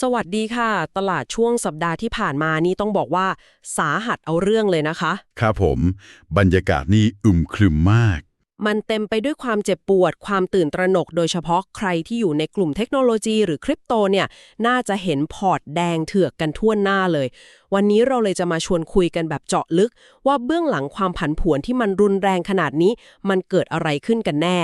สวัสดีค่ะ ตลาดช่วงสัปดาห์ที่ผ่านมานี่ต้องบอกว่า สาหัสเอาเรื่องเลยนะคะ ครับผม บรรยากาศนี่อึมครึมมาก มันเต็มไปด้วยความเจ็บปวด ความตื่นตระหนก โดยเฉพาะใครที่อยู่ในกลุ่มเทคโนโลยีหรือคริปโตเนี่ย น่าจะเห็นพอร์ตแดงเถือกกันทั่วหน้าเลย วันนี้เราเลยจะมาชวนคุยกันแบบเจาะลึก ว่าเบื้องหลังความผันผวนที่มันรุนแรงขนาดนี้ มันเกิดอะไรขึ้นกันแน่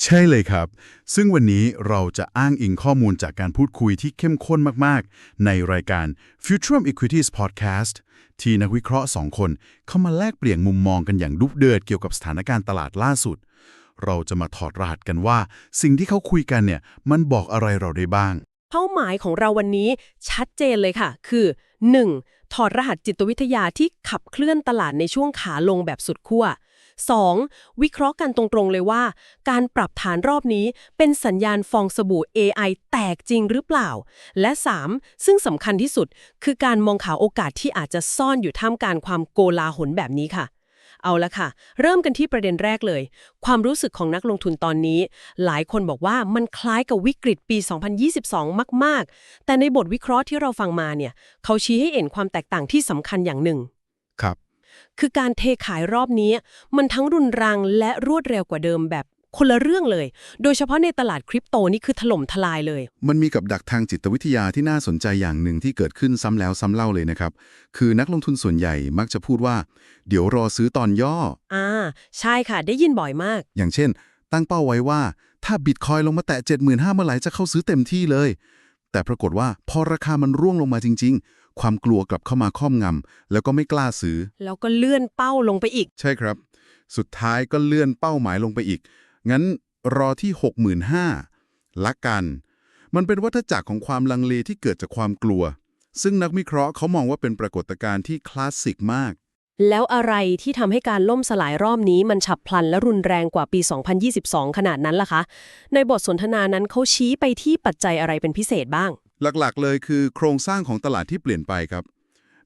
ใช่เลยครับ ซึ่งวันนี้เราจะอ้างอิงข้อมูลจากการพูดคุยที่เข้มข้นมาก ๆ ในรายการ Futurum Equities Podcast ที่นักวิเคราะห์ 2 คน เข้ามาแลกเปลี่ยนมุมมองกันอย่างดุเดือดเกี่ยวกับสถานการณ์ตลาดล่าสุด เราจะมาถอดรหัสกันว่า สิ่งที่เขาคุยกันเนี่ยมันบอกอะไรเราได้บ้าง เป้าหมายของเราวันนี้ชัดเจนเลยค่ะ คือ 1. ถอดรหัสจิตวิทยาที่ขับเคลื่อนตลาดในช่วงขาลงแบบสุดขั้ว 2. วิเคราะห์กันตรงๆเลยว่า การปรับฐานรอบนี้เป็นสัญญาณฟองสบู่ AI แตกจริงหรือเปล่า และ 3. ซึ่งสำคัญที่สุด คือการมองหาโอกาสที่อาจจะซ่อนอยู่ท่ามกลางความโกลาหลแบบนี้ค่ะ เอาละค่ะ เริ่มกันที่ประเด็นแรกเลย ความรู้สึกของนักลงทุนตอนนี้ หลายคนบอกว่ามันคล้ายกับวิกฤตปี 2022 มาก ๆ แต่ในบทวิเคราะห์ที่เราฟังมาเนี่ย เขาชี้ให้เห็นความแตกต่างที่สำคัญอย่างหนึ่ง ครับ คือการเทขายรอบนี้ มันทั้งรุนแรงและรวดเร็วกว่าเดิมแบบคนละเรื่องเลย โดยเฉพาะในตลาดคริปโตนี่คือถล่มทลายเลย มันมีกับดักทางจิตวิทยาที่น่าสนใจอย่างหนึ่งที่เกิดขึ้นซ้ำแล้วซ้ำเล่าเลยนะครับ คือนักลงทุนส่วนใหญ่มักจะพูดว่า เดี๋ยวรอซื้อตอนย่อ อ่า ใช่ค่ะ ได้ยินบ่อยมาก อย่างเช่น ตั้งเป้าไว้ว่า ถ้าบิตคอยลงมาแตะ 75,000เมื่อไหร่จะเข้าซื้อเต็มที่เลย แต่ปรากฏว่าพอราคามันร่วงลงมาจริง ๆ ความกลัวกลับเข้ามาครอบงำแล้วก็ไม่กล้าซื้อ แล้วก็เลื่อนเป้าลงไปอีก ใช่ครับ สุดท้ายก็เลื่อนเป้าหมายลงไปอีก งั้นรอที่ 65,000ละกัน มันเป็นวัฏจักรของความลังเลที่เกิดจากความกลัว ซึ่งนักวิเคราะห์เขามองว่าเป็นปรากฏการณ์ที่คลาสสิกมาก แล้วอะไรที่ทำให้การล่มสลายรอบนี้มันฉับพลันและรุนแรงกว่าปี 2022 ขนาดนั้นล่ะคะ ในบทสนทนานั้นเขาชี้ไปที่ปัจจัยอะไรเป็นพิเศษบ้าง หลักๆ เลยคือโครงสร้างของตลาดที่เปลี่ยนไปครับ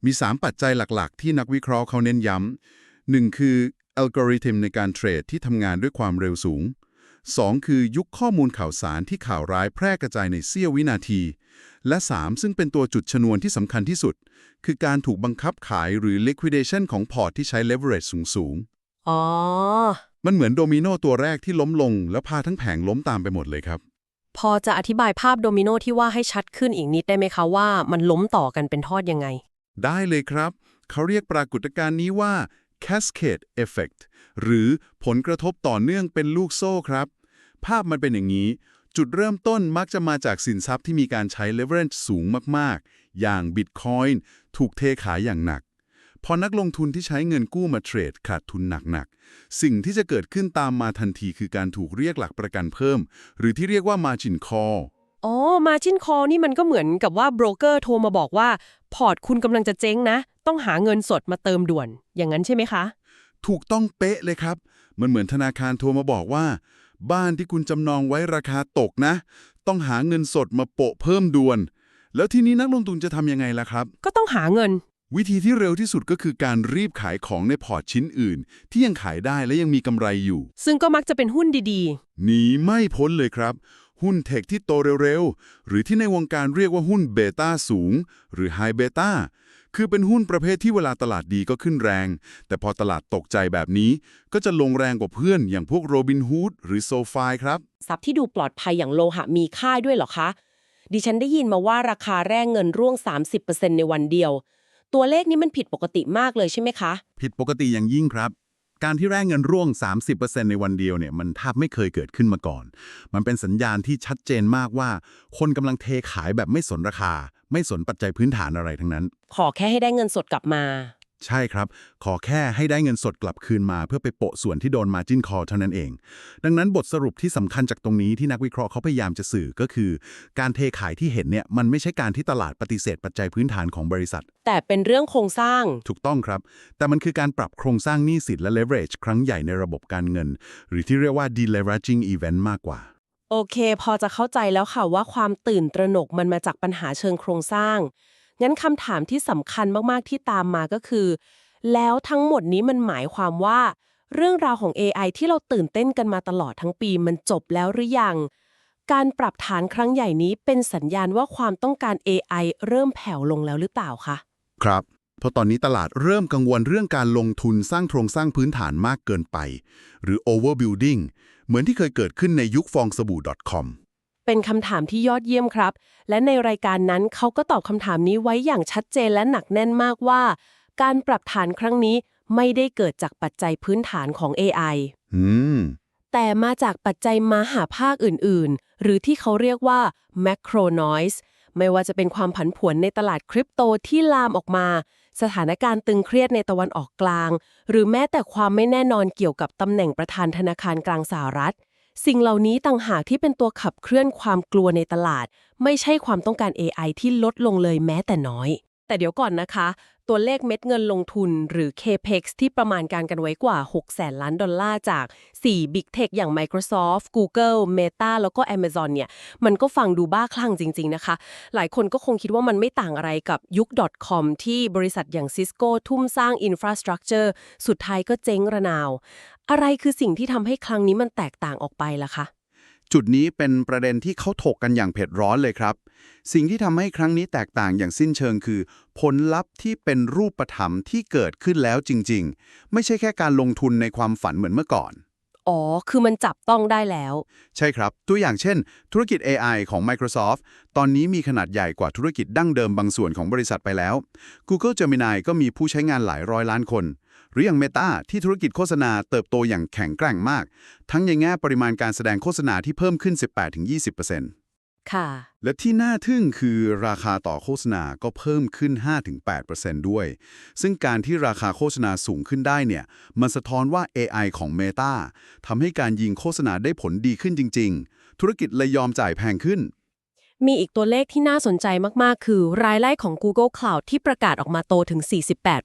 มี 3 ปัจจัยหลักๆ ที่นักวิเคราะห์เขาเน้นย้ำหนึ่งคืออัลกอริทึมในการเทรดที่ทำงานด้วยความเร็วสูง 2 คือยุคข้อมูลข่าวสารที่ข่าวร้ายแพร่กระจายในเสี้ยววินาที และ 3 ซึ่งเป็นตัวจุดชนวนที่สำคัญที่สุด คือการถูกบังคับขายหรือ liquidation ของพอร์ตที่ใช้ leverage สูงอ๋อๆมันเหมือนโดมิโนตัวแรกที่ล้มลง แล้วพาทั้งแผงล้มตามไปหมดเลยครับ พอจะอธิบายภาพโดมิโนที่ว่าให้ชัดขึ้นอีกนิดได้ไหมคะว่ามันล้มต่อกันเป็นทอดยังไง ได้เลยครับ เขาเรียกปรากฏการณ์นี้ว่า cascade effect หรือผลกระทบต่อเนื่องเป็นลูกโซ่ครับ ภาพมันเป็นอย่างนี้ จุดเริ่มต้นมักจะมาจากสินทรัพย์ที่มีการใช้ leverage สูงมาก ๆ อย่าง Bitcoin ถูกเทขายอย่างหนัก พอนักลงทุนที่ใช้เงินกู้มาเทรดขาดทุนหนักๆ สิ่งที่จะเกิดขึ้นตามมาทันทีคือการถูกเรียกหลักประกันเพิ่ม หรือที่เรียกว่า margin call อ๋อ Margin Call นี่มันก็เหมือนกับว่าโบรกเกอร์โทรมาบอกว่า พอร์ตคุณกำลังจะเจ๊งนะ ต้องหาเงินสดมาเติมด่วน อย่างนั้นใช่ไหมคะ ถูกต้องเป๊ะเลยครับ มันเหมือนธนาคารโทรมาบอกว่า บ้านที่คุณจำนองไว้ราคาตกนะ ต้องหาเงินสดมาโปะเพิ่มด่วน แล้วทีนี้นักลงทุนจะทำยังไงล่ะครับ ก็ต้องหาเงิน วิธีที่เร็วที่สุดก็คือการรีบขายของในพอร์ตชิ้นอื่น ที่ยังขายได้และยังมีกำไรอยู่ ซึ่งก็มักจะเป็นหุ้นดีหนีไม่พ้นเลยครับ หุ้นเทคที่โตเร็วๆ หรือที่ในวงการเรียกว่าหุ้นเบต้าสูง หรือไฮเบต้าคือเป็นหุ้นประเภทที่เวลาตลาดดีก็ขึ้นแรง แต่พอตลาดตกใจแบบนี้ ก็จะลงแรงกว่าเพื่อนอย่างพวกโรบินฮูดหรือโซฟายครับ ๆ ทรัพย์ที่ดูปลอดภัยอย่างโลหะมีค่าด้วยเหรอคะ ดิฉันได้ยินมาว่าราคาแร่เงินร่วง 30%ในวันเดียว ตัวเลขนี้มันผิดปกติมากเลยใช่ไหมคะ ผิดปกติอย่างยิ่งครับ การที่แร่เงินร่วง 30%ในวันเดียวเนี่ยมันแทบไม่เคยเกิดขึ้นมาก่อน มันเป็นสัญญาณที่ชัดเจนมากว่า คนกำลังเทขายแบบไม่สนราคา ไม่สนปัจจัยพื้นฐานอะไรทั้งนั้น ขอแค่ให้ได้เงินสดกลับมา ใช่ครับ ขอแค่ให้ได้เงินสดกลับคืนมาเพื่อไปโปะส่วนที่โดนมาจิ้นคอเท่านั้นเอง ดังนั้นบทสรุปที่สำคัญจากตรงนี้ที่นักวิเคราะห์เขาพยายามจะสื่อก็คือ การเทขายที่เห็นเนี่ยมันไม่ใช่การที่ตลาดปฏิเสธปัจจัยพื้นฐานของบริษัท แต่เป็นเรื่องโครงสร้าง ถูกต้องครับ แต่มันคือการปรับโครงสร้างหนี้สินและ leverage ครั้งใหญ่ในระบบการเงิน หรือที่เรียกว่า deleveraging event มากกว่าโอเค พอจะเข้าใจแล้วค่ะว่าความตื่นตระหนกมันมาจากปัญหาเชิงโครงสร้าง งั้นคำถามที่สำคัญมากๆที่ตามมาก็คือ แล้วทั้งหมดนี้มันหมายความว่า เรื่องราวของ AI ที่เราตื่นเต้นกันมาตลอดทั้งปีมันจบแล้วหรือยัง การปรับฐานครั้งใหญ่นี้เป็นสัญญาณว่าความต้องการ AI เริ่มแผ่วลงแล้วหรือเปล่าคะครับเพราะตอนนี้ตลาดเริ่มกังวลเรื่องการลงทุนสร้างโครงสร้างพื้นฐานมากเกินไป หรือ overbuilding เหมือนที่เคยเกิดขึ้นในยุคฟองสบู่ .com เป็นคำถามที่ยอดเยี่ยมครับ และในรายการนั้นเขาก็ตอบคำถามนี้ไว้อย่างชัดเจนและหนักแน่นมากว่า การปรับฐานครั้งนี้ไม่ได้เกิดจากปัจจัยพื้นฐานของ AI อืม แต่มาจากปัจจัยมหาภาคอื่น ๆ หรือที่เขาเรียกว่า macro noise ไม่ว่าจะเป็นความผันผวนในตลาดคริปโตที่ลามออกมา สถานการณ์ตึงเครียดในตะวันออกกลาง หรือแม้แต่ความไม่แน่นอนเกี่ยวกับตำแหน่งประธานธนาคารกลางสหรัฐ สิ่งเหล่านี้ต่างหากที่เป็นตัวขับเคลื่อนความกลัวในตลาด ไม่ใช่ความต้องการ AI ที่ลดลงเลยแม้แต่น้อย แต่เดี๋ยวก่อนนะคะ ตัวเลขเม็ดเงินลงทุนหรือ CAPEX ที่ประมาณการกันไว้กว่า 6 แสนล้านดอลลาร์จาก 4 Big Tech อย่าง Microsoft Google Meta แล้วก็ Amazon เนี่ย มันก็ฟังดูบ้าคลั่งจริง ๆ นะคะ หลายคนก็คงคิดว่ามันไม่ต่างอะไรกับยุค .com ที่บริษัทอย่าง Cisco ทุ่มสร้าง Infrastructure สุดท้ายก็เจ๊งระนาว อะไรคือสิ่งที่ทำให้ครั้งนี้มันแตกต่างออกไปล่ะคะ จุดนี้เป็นประเด็นที่เขาถกกันอย่างเผ็ดร้อนเลยครับ สิ่งที่ทำให้ครั้งนี้แตกต่างอย่างสิ้นเชิงคือ ผลลัพธ์ที่เป็นรูปธรรมที่เกิดขึ้นแล้วจริง ๆ ไม่ใช่แค่การลงทุนในความฝันเหมือนเมื่อก่อน อ๋อ คือมันจับต้องได้แล้ว ใช่ครับ ตัวอย่างเช่น ธุรกิจ AI ของ Microsoft ตอนนี้มีขนาดใหญ่กว่าธุรกิจดั้งเดิมบางส่วนของบริษัทไปแล้ว Google Gemini ก็มีผู้ใช้งานหลายร้อยล้านคน หรืออย่าง Meta ที่ธุรกิจโฆษณาเติบโตอย่างแข็งแกร่งมาก ทั้งในแง่ปริมาณการแสดงโฆษณาที่เพิ่มขึ้น 18-20%ค่ะ และที่น่าทึ่งคือราคาต่อโฆษณาก็เพิ่มขึ้น 5-8%ด้วย ซึ่งการที่ราคาโฆษณาสูงขึ้นได้เนี่ย มันสะท้อนว่า AI ของ Meta ทำให้การยิงโฆษณาได้ผลดีขึ้นจริง ๆ ธุรกิจเลยยอมจ่ายแพงขึ้น มีอีกตัวเลขที่น่าสนใจมาก ๆ คือ รายได้ของ Google Cloud ที่ประกาศออกมาโตถึง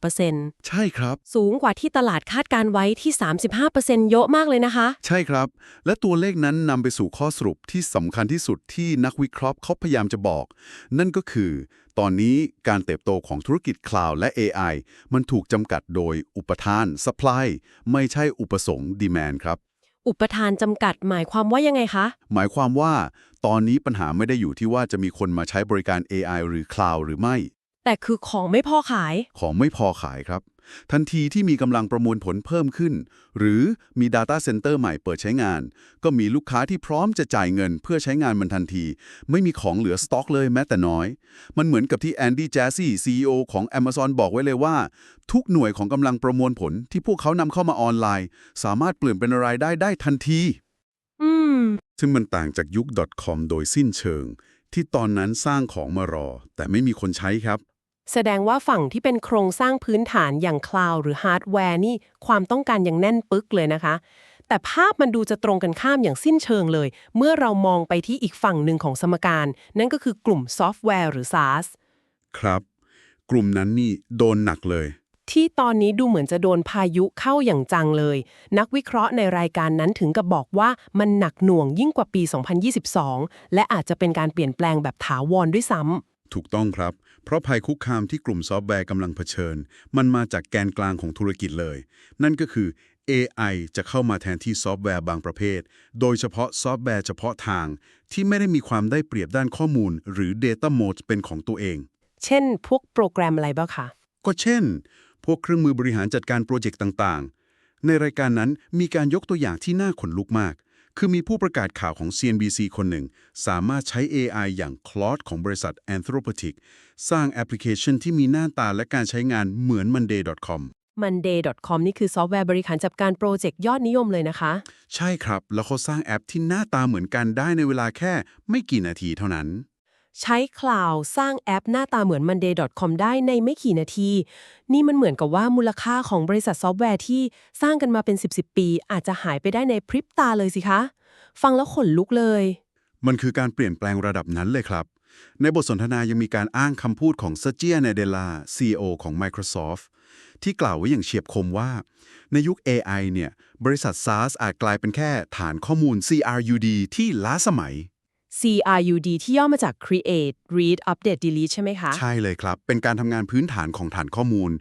48%ใช่ครับ สูงกว่าที่ตลาดคาดการไว้ที่ 35%เยอะมากเลยนะคะ ใช่ครับ และตัวเลขนั้นนำไปสู่ข้อสรุปที่สำคัญที่สุดที่นักวิเคราะห์เขาพยายามจะบอก นั่นก็คือ ตอนนี้การเติบโตของธุรกิจคลาวด์และ AI มันถูกจำกัดโดยอุปทาน supply ไม่ใช่อุปสงค์ demand ครับ อุปทานจำกัดหมายความว่ายังไงคะ หมายความว่า ตอนนี้ปัญหาไม่ได้อยู่ที่ว่าจะมีคนมาใช้บริการ AI หรือ Cloud หรือไม่ แต่คือของไม่พอขาย ของไม่พอขายครับ ทันทีที่มีกำลังประมวลผลเพิ่มขึ้น หรือมี Data Center ใหม่เปิดใช้งาน ก็มีลูกค้าที่พร้อมจะจ่ายเงินเพื่อใช้งานมันทันที ไม่มีของเหลือสต็อกเลยแม้แต่น้อย มันเหมือนกับที่แอนดี้แจสซี่ CEO ของ Amazon บอกไว้เลยว่า ทุกหน่วยของกำลังประมวลผลที่พวกเขานำเข้ามาออนไลน์ สามารถเปลี่ยนเป็นรายได้ได้ทันที อืม ซึ่งมันต่างจากยุค .com โดยสิ้นเชิง ที่ตอนนั้นสร้างของมารอ แต่ไม่มีคนใช้ครับ แสดงว่าฝั่งที่เป็นโครงสร้างพื้นฐานอย่างคลาวด์หรือฮาร์ดแวร์นี่ความต้องการยังแน่นปึกเลยนะคะ แต่ภาพมันดูจะตรงกันข้ามอย่างสิ้นเชิงเลย เมื่อเรามองไปที่อีกฝั่งหนึ่งของสมการ นั่นก็คือกลุ่มซอฟต์แวร์หรือ SaaS ครับ กลุ่มนั้นนี่โดนหนักเลย ที่ตอนนี้ดูเหมือนจะโดนพายุเข้าอย่างจังเลย นักวิเคราะห์ในรายการนั้นถึงกับบอกว่ามันหนักหน่วงยิ่งกว่าปี 2022 และอาจจะเป็นการเปลี่ยนแปลงแบบถาวรด้วยซ้ำถูกต้องครับ เพราะภัยคุกคามที่กลุ่มซอฟต์แวร์กำลังเผชิญ มันมาจากแกนกลางของธุรกิจเลย นั่นก็คือ AI จะเข้ามาแทนที่ซอฟต์แวร์บางประเภท โดยเฉพาะซอฟต์แวร์เฉพาะทาง ที่ไม่ได้มีความได้เปรียบด้านข้อมูล หรือ Data Mode เป็นของตัวเอง เช่น พวกโปรแกรมอะไรบ้างคะ ก็เช่น พวกเครื่องมือบริหารจัดการโปรเจกต์ต่างๆ ในรายการนั้นมีการยกตัวอย่างที่น่าขนลุกมาก คือมีผู้ประกาศข่าวของ CNBC คนหนึ่ง สามารถใช้ AI อย่าง Claude ของบริษัท Anthropic สร้างแอปพลิเคชันที่มีหน้าตาและการใช้งานเหมือน Monday.com monday.com นี่คือซอฟต์แวร์บริหารจัดการโปรเจกต์ยอดนิยมเลยนะคะ ใช่ครับ แล้วเขาสร้างแอปที่หน้าตาเหมือนกันได้ในเวลาแค่ไม่กี่นาทีเท่านั้น ใช้คลาวด์สร้างแอปหน้าตาเหมือน monday.com ได้ในไม่กี่นาที นี่มันเหมือนกับว่ามูลค่าของบริษัทซอฟต์แวร์ที่สร้างกันมาเป็น 10 10ปี อาจจะหายไปได้ในพริบตาเลยสิคะ ฟังแล้วขนลุกเลย มันคือการเปลี่ยนแปลงระดับนั้นเลยครับ ในบทสนทนายังมีการอ้างคำพูดของเซเจียเนเดลา CEO ของ Microsoft ที่กล่าวไว้อย่างเฉียบคมว่า ในยุค AI เนี่ยบริษัท SaaS อาจกลายเป็นแค่ฐานข้อมูล CRUD ที่ล้าสมัย CRUD ที่ย่อมาจาก create read update delete ใช่ไหมคะ ใช่เลยครับ เป็นการทำงานพื้นฐานของฐานข้อมูล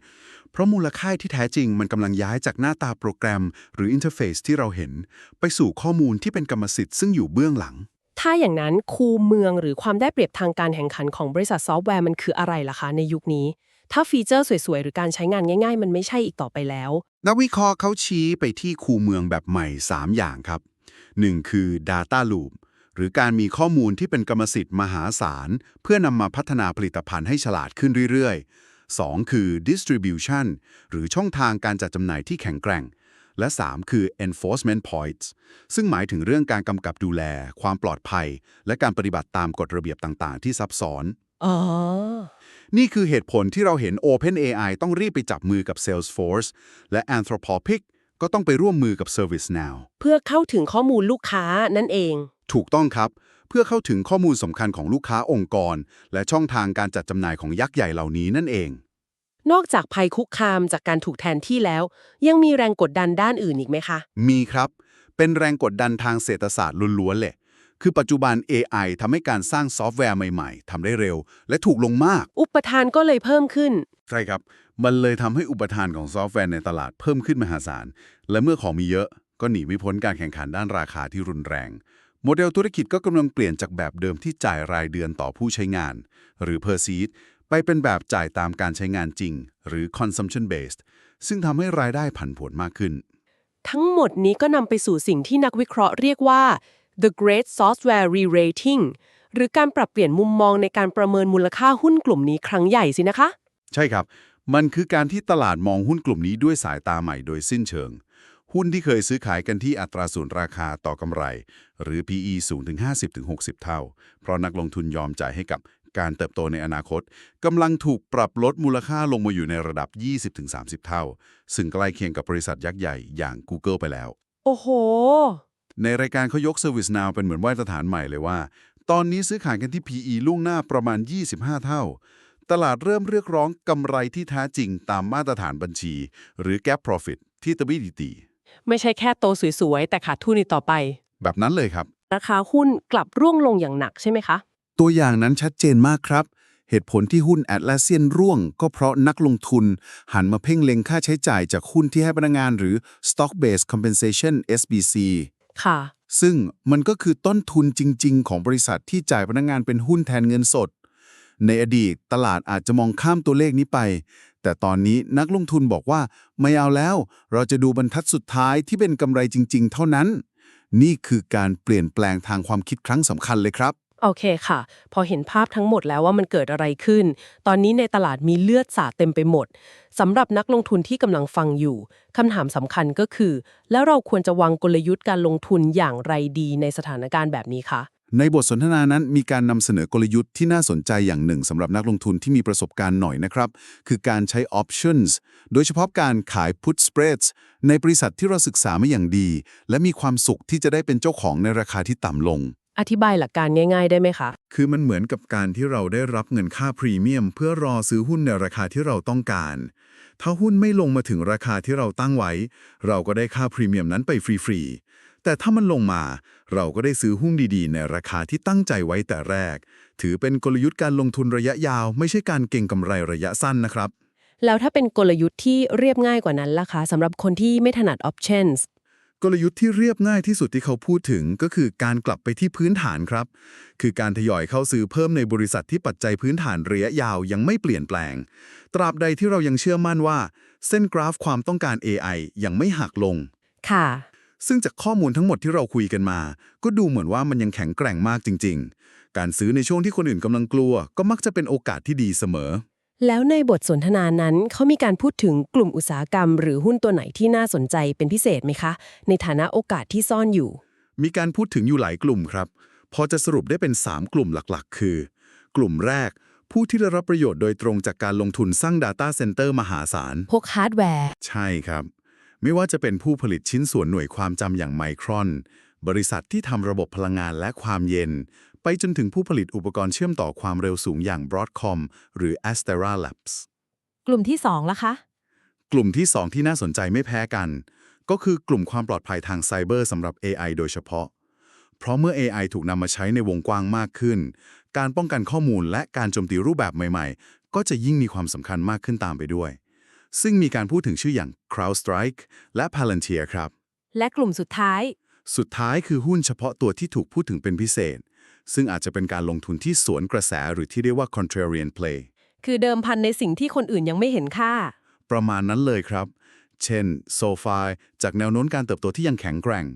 เพราะมูลค่าที่แท้จริงมันกำลังย้ายจากหน้าตาโปรแกรม หรืออินเทอร์เฟซที่เราเห็น ไปสู่ข้อมูลที่เป็นกรรมสิทธิ์ซึ่งอยู่เบื้องหลัง ถ้าอย่างนั้นคูเมืองหรือความได้เปรียบทางการแข่งขันของบริษัทซอฟต์แวร์มันคืออะไรล่ะคะในยุคนี้ ถ้าฟีเจอร์สวยๆ หรือการใช้งานง่าย ๆ มันไม่ใช่อีกต่อไปแล้ว นักวิเคราะห์เขาชี้ไปที่คูเมืองแบบใหม่ 3 อย่างครับ 1. คือ Data Loop ห รือการมีข้อมูลที่เป็นกรรมสิทธิ์มหาศาล เพื่อนำมาพัฒนาผลิตภัณฑ์ให้ฉลาดขึ้นเรื่อยๆ 2. คือ Distribution หรือช่องทางการจัดจำหน่ายที่แข็งแกร่ง และ 3 คือ Enforcement Points ซึ่งหมายถึงเรื่องการกำกับดูแล ความปลอดภัย และการปฏิบัติตามกฎระเบียบต่างๆ ที่ซับซ้อนอ๋อนี่คือเหตุผลที่เราเห็น OpenAI ต้องรีบไปจับมือกับ Salesforce และ Anthropic ก็ต้องไปร่วมมือกับ ServiceNow เพื่อเข้าถึงข้อมูลลูกค้านั่นเอง ถูกต้องครับ เพื่อเข้าถึงข้อมูลสำคัญของลูกค้าองค์กร และช่องทางการจัดจำหน่ายของยักษ์ใหญ่เหล่านี้นั่นเอง นอกจากภัยคุกคามจากการถูกแทนที่แล้ว ยังมีแรงกดดันด้านอื่นอีกไหมคะ มีครับ เป็นแรงกดดันทางเศรษฐศาสตร์ล้วนๆเลยคือปัจจุบัน AI ทำให้การสร้างซอฟต์แวร์ใหม่ๆทำได้เร็ว และถูกลงมาก อุปทานก็เลยเพิ่มขึ้น ใช่ครับ มันเลยทำให้อุปทานของซอฟต์แวร์ในตลาดเพิ่มขึ้นมหาศาล และเมื่อของมีเยอะ ก็หนีไม่พ้นการแข่งขันด้านราคาที่รุนแรง โมเดลธุรกิจก็กำลังเปลี่ยนจากแบบเดิมที่จ่ายรายเดือนต่อผู้ใช้งาน หรือ per seat ไปเป็นแบบจ่ายตามการใช้งานจริง หรือ consumption based ซึ่งทำให้รายได้ผันผวนมากขึ้น ทั้งหมดนี้ก็นำไปสู่สิ่งที่นักวิเคราะห์เรียกว่า the Great Software Re-rating หรือการปรับเปลี่ยนมุมมองในการประเมินมูลค่าหุ้นกลุ่มนี้ครั้งใหญ่สินะคะ ใช่ครับ มันคือการที่ตลาดมองหุ้นกลุ่มนี้ด้วยสายตาใหม่โดยสิ้นเชิง หุ้นที่เคยซื้อขายกันที่อัตราส่วนราคาต่อกำไร หรือ PE สูงถึง 50-60 เท่า เพราะนักลงทุนยอมจ่ายให้กับการเติบโตในอนาคตกำลังถูกปรับลดมูลค่าลงมาอยู่ในระดับ 20-30 เท่า ซึ่งใกล้เคียงกับบริษัทยักษ์ใหญ่อย่าง Google ไปแล้ว โอ้โห ในรายการเขายก ServiceNow เป็นเหมือนมาตรฐานใหม่เลยว่า ตอนนี้ซื้อขายกันที่ PE ล่วงหน้าประมาณ 25 เท่า ตลาดเริ่มเรียกร้องกำไรที่แท้จริงตามมาตรฐานบัญชี หรือ Gap Profit ที่ตบิดีตี ไม่ใช่แค่โตสวยๆ แต่ขาดทุนอีกต่อไป แบบนั้นเลยครับ ราคาหุ้นกลับร่วงลงอย่างหนักใช่ไหมคะ ตัวอย่างนั้นชัดเจนมากครับ เหตุผลที่หุ้นแอตลาเซียนร่วง ก็เพราะนักลงทุน หันมาเพ่งเล็งค่าใช้จ่ายจากหุ้นที่ให้พนักงานหรือ Stock Based Compensation SBC ค่ะ ซึ่งมันก็คือต้นทุนจริง ๆ ของบริษัทที่จ่ายพนักงานเป็นหุ้นแทนเงินสด ในอดีตตลาดอาจจะมองข้ามตัวเลขนี้ไป แต่ตอนนี้นักลงทุนบอกว่าไม่เอาแล้ว เราจะดูบรรทัดสุดท้ายที่เป็นกำไรจริง ๆ เท่านั้น นี่คือการเปลี่ยนแปลงทางความคิดครั้งสำคัญเลยครับ โอเคค่ะ พอเห็นภาพทั้งหมดแล้วว่ามันเกิดอะไรขึ้น ตอนนี้ในตลาดมีเลือดสาดเต็มไปหมดสำหรับนักลงทุนที่กำลังฟังอยู่คำถามสำคัญก็คือ แล้วเราควรจะวางกลยุทธ์การลงทุนอย่างไรดีในสถานการณ์แบบนี้คะ ในบทสนทนานั้นมีการนำเสนอกลยุทธ์ที่น่าสนใจอย่างหนึ่งสำหรับนักลงทุนที่มีประสบการณ์หน่อยนะครับ คือการใช้ options โดยเฉพาะการขาย put spreads ในบริษัทที่เราศึกษามาอย่างดี และมีความสุขที่จะได้เป็นเจ้าของในราคาที่ต่ำลง อธิบายหลักการง่าย ๆ ได้ไหมคะ คือมันเหมือนกับการที่เราได้รับเงินค่าพรีเมียม เพื่อรอซื้อหุ้นในราคาที่เราต้องการ ถ้าหุ้นไม่ลงมาถึงราคาที่เราตั้งไว้ เราก็ได้ค่าพรีเมียมนั้นไปฟรีๆ แต่ถ้ามันลงมา เราก็ได้ซื้อหุ้นดีๆ ในราคาที่ตั้งใจไว้แต่แรก ถือเป็นกลยุทธ์การลงทุนระยะยาว ไม่ใช่การเก็งกำไรระยะสั้นนะครับ แล้วถ้าเป็นกลยุทธ์ที่เรียบง่ายกว่านั้นล่ะคะสำหรับคนที่ไม่ถนัด options กลยุทธ์ที่เรียบง่ายที่สุดที่เขาพูดถึงก็คือการกลับไปที่พื้นฐานครับ คือการทยอยเข้าซื้อเพิ่มในบริษัทที่ปัจจัยพื้นฐานระยะยาวยังไม่เปลี่ยนแปลง ตราบใดที่เรายังเชื่อมั่นว่า เส้นกราฟความต้องการ AI ยังไม่หักลง ค่ะ ซึ่งจากข้อมูลทั้งหมดที่เราคุยกันมา ก็ดูเหมือนว่ามันยังแข็งแกร่งมากจริง ๆ การซื้อในช่วงที่คนอื่นกำลังกลัว ก็มักจะเป็นโอกาสที่ดีเสมอ แล้วในบทสนทนานั้นเขามีการพูดถึงกลุ่มอุตสาหกรรม หรือหุ้นตัวไหนที่น่าสนใจเป็นพิเศษไหมคะ ในฐานะโอกาสที่ซ่อนอยู่ มีการพูดถึงอยู่หลายกลุ่มครับ พอจะสรุปได้เป็น 3 กลุ่มหลักๆ คือ กลุ่มแรก ผู้ที่ได้รับประโยชน์โดยตรงจากการลงทุนสร้าง Data Center มหาศาล พวกฮาร์ดแวร์ ใช่ครับ ไม่ว่าจะเป็นผู้ผลิตชิ้นส่วนหน่วยความจำอย่างไมครอน บริษัทที่ทำระบบพลังงานและความเย็น ไปจนถึงผู้ผลิตอุปกรณ์เชื่อมต่อความเร็วสูงอย่าง Broadcom หรือ Astera Labs กลุ่มที่2ล่ะคะ กลุ่มที่ 2 ที่น่าสนใจไม่แพ้กัน ก็คือกลุ่มความปลอดภัยทางไซเบอร์สำหรับ AI โดยเฉพาะ เพราะเมื่อ AI ถูกนำมาใช้ในวงกว้างมากขึ้น การป้องกันข้อมูลและการโจมตีรูปแบบใหม่ ๆ ก็จะยิ่งมีความสำคัญมากขึ้นตามไปด้วย ซึ่งมีการพูดถึงชื่ออย่าง CrowdStrike และ Palantir ครับ และกลุ่มสุดท้าย สุดท้ายคือหุ้นเฉพาะตัวที่ถูกพูดถึงเป็นพิเศษ ซึ่งอาจจะเป็นการลงทุนที่สวนกระแสหรือที่เรียกว่า contrarian play คือเดิมพันในสิ่งที่คนอื่นยังไม่เห็นค่า ประมาณนั้นเลยครับ เช่น SoFi จากแนวโน้มการเติบโตที่ยังแข็งแกร่ง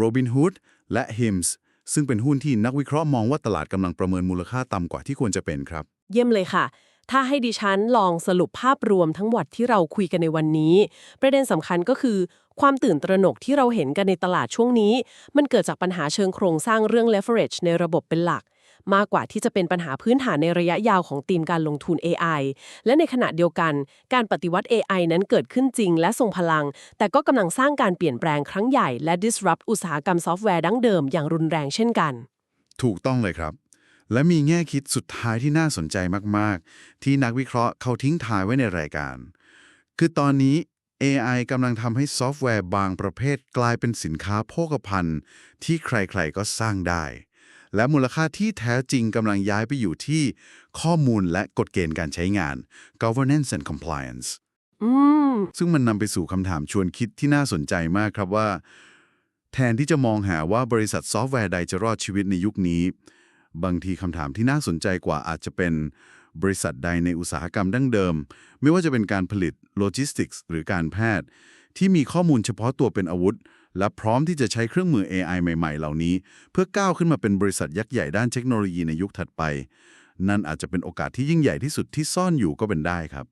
Robinhood และ HIMS ซึ่งเป็นหุ้นที่นักวิเคราะห์มองว่าตลาดกำลังประเมินมูลค่าต่ำกว่าที่ควรจะเป็นครับ เยี่ยมเลยค่ะ ถ้าให้ดิฉันลองสรุปภาพรวมทั้งหมดที่เราคุยกันในวันนี้ ประเด็นสำคัญก็คือ ความตื่นตระหนกที่เราเห็นกันในตลาดช่วงนี้ มันเกิดจากปัญหาเชิงโครงสร้างเรื่อง leverage ในระบบเป็นหลัก มากกว่าที่จะเป็นปัญหาพื้นฐานในระยะยาวของธีมการลงทุน AI และในขณะเดียวกัน การปฏิวัติ AI นั้นเกิดขึ้นจริงและทรงพลัง แต่ก็กำลังสร้างการเปลี่ยนแปลงครั้งใหญ่และ disrupt อุตสาหกรรมซอฟต์แวร์ดั้งเดิมอย่างรุนแรงเช่นกัน ถูกต้องเลยครับ และมีแง่คิดสุดท้ายที่น่าสนใจมาก ๆ ที่นักวิเคราะห์เขาทิ้งท้ายไว้ในรายการ คือตอนนี้ AI กำลังทำให้ซอฟต์แวร์บางประเภทกลายเป็นสินค้าโภคภัณฑ์ ที่ใครๆก็สร้างได้ และมูลค่าที่แท้จริงกำลังย้ายไปอยู่ที่ข้อมูลและกฎเกณฑ์การใช้งาน governance and compliance อืมซึ่งมันนำไปสู่คำถามชวนคิดที่น่าสนใจมากครับว่า แทนที่จะมองหาว่าบริษัทซอฟต์แวร์ใดจะรอดชีวิตในยุคนี้ บางทีคำถามที่น่าสนใจกว่าอาจจะเป็นบริษัทใดในอุตสาหกรรมดั้งเดิม ไม่ว่าจะเป็นการผลิตโลจิสติกส์หรือการแพทย์ ที่มีข้อมูลเฉพาะตัวเป็นอาวุธ และพร้อมที่จะใช้เครื่องมือ AI ใหม่ ๆ เหล่านี้ เพื่อก้าวขึ้นมาเป็นบริษัทยักษ์ใหญ่ด้านเทคโนโลยีในยุคถัดไป นั่นอาจจะเป็นโอกาสที่ยิ่งใหญ่ที่สุดที่ซ่อนอยู่ก็เป็นได้ครับ